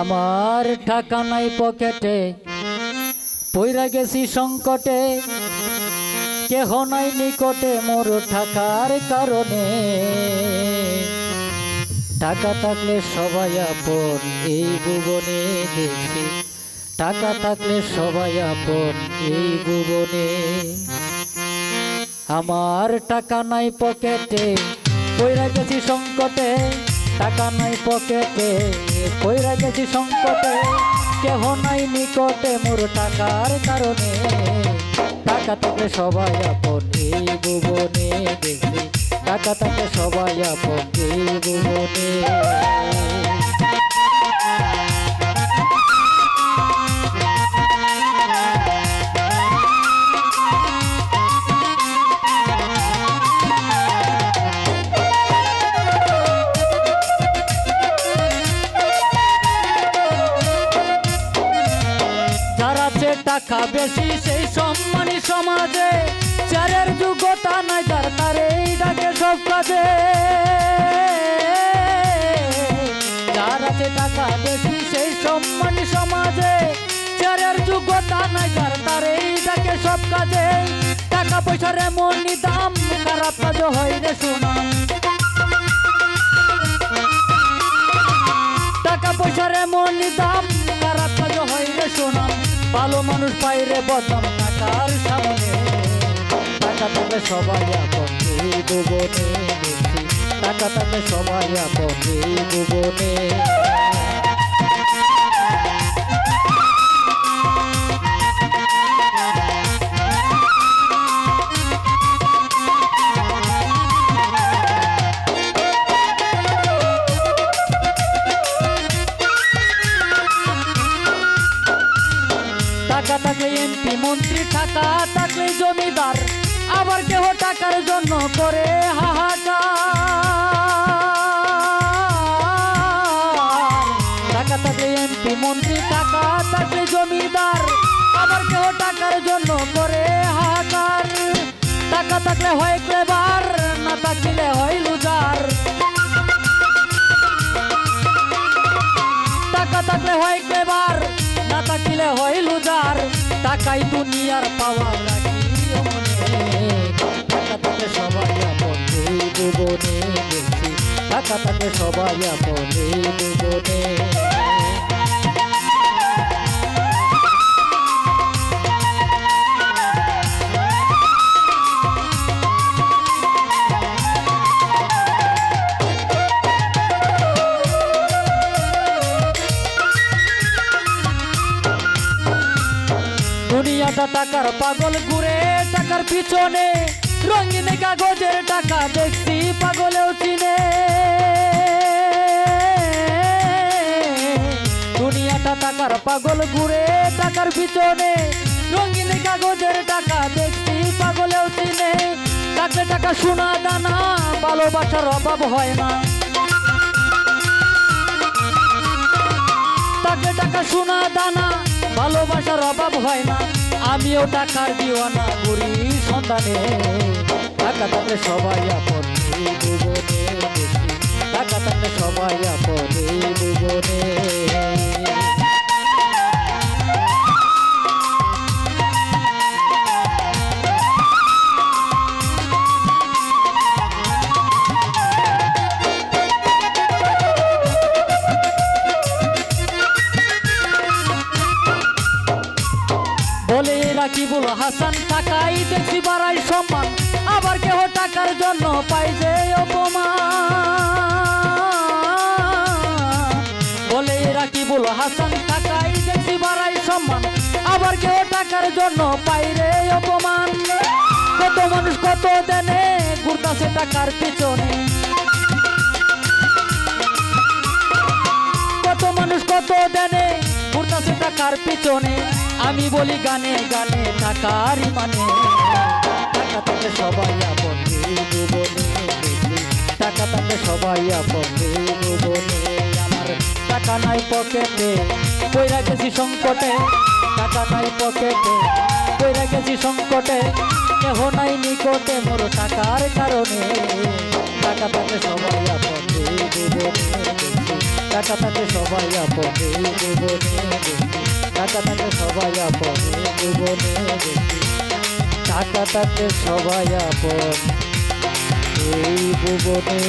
আমার টাকা নাই পকেটে, পইরা গেছি সংকটে। কেহ নাই নিকটে মোর টাকার কারণে। টাকা থাকলে সবাই আপন, এই ভুবনে দেখছি। টাকা থাকলে সবাই আপন, এই ভুবনে। আমার টাকা নাই পকেটে কইরা গেছি সংকটে। টাকা নাই পকেটে, কইরা গেছি সংকটে। কেহ নাই নিকটে মোর টাকার কারণে। টাকা তাকে সবাই আপন এই ভুবনে দেখি টাকা তাকে সবাই আপন এই ভুবনে টাকা বেশি, সেই সম্মানী সমাজে। চারের যোগ্যতা নাই, যার তারেই ডাকে সব কাজে। যার আছে টাকা বেশি, সেই সম্মানী সমাজে। চারের যোগ্যতা নাই, যার তারেই ডাকে সব কাজে। টাকা পয়সার এমন দাম খারাপ কাজ হয় রে শোনাম টাকা পয়সার এমন দাম খারাপ কাজ হয় রে শোনাম ভালো মানুষ পাইরে বদনাম টাকার সামনে। টাকা থাকলে সবাই আপনি দুবনে। টাকা থাকলে সবাই আপনি দুবনে। থাকলে এমপি, মন্ত্রী, টাকা থাকলে জমিদার। আবার কেহ টাকার জন্য করে হাহাকার। টাকা থাকলে এমপি, মন্ত্রী, টাকা থাকলে জমিদার। আবার কেহ টাকার জন্য করে হাহাকার। টাকা থাকলে হয় ক্লেবার না থাকলে হয় লুজার টাকা থাকলে হয় ক্লেবার টাকাই দুনিয়ার পাওয়া লাগে সবাই আপন। এই ভুবনে টাকা সবাই আপন। টাকার পাগল ঘুরে, টাকার পিছনে রঙিন কাগজের টাকা দেখছি পাগলেও চিনে। দুনিয়াটা টাকার পাগল ঘুরে, টাকার পিছনে রঙিন কাগজের টাকা দেখছি পাগলেও চিনে। টাকা টাকা সোনা দানা, ভালোবাসার অভাব হয় না। টাকা টাকা সোনা দানা, ভালোবাসার অভাব হয় না। আমিও টাকার দিওয়ানা করি সন্ধানে টাকা তাতে সবাই আপন দেখি টাকা তাতে সবাই আপন এই রাকিবুল হাসান টাকাই দেখছি বাড়াই সম্মান। আবার কেহ টাকার জন্য পাই যে অপমান। বলে রাকিবুল হাসান টাকাই দেখছি বাড়াই সম্মান। আবার কেহ টাকার জন্য পাই রে অপমান। কত মানুষ কত দেনে, ঘুরতাছে টাকার পিছনে। কত মানুষ কত দেনে, ঘুরতাছে টাকার পিছনে। আমি বলি গানে গানে, টাকারই মানে। টাকা থাকলে সবাই আপন টাকা থাকলে সবাই আপন আমার টাকা নাই পকেটে পয়রা গেছি সংকটে? টাকা নাই পকেটে পয়রা গেছি সংকটে? কেহ নাই নিকটে মোর টাকার কারণে। টাকা থাকলে সবাই আপন টাকা থাকে সবাই আপন টাকা সবাই আপন। ভুবনে দেখি টাকা সবাই আপন। এই ভুবনে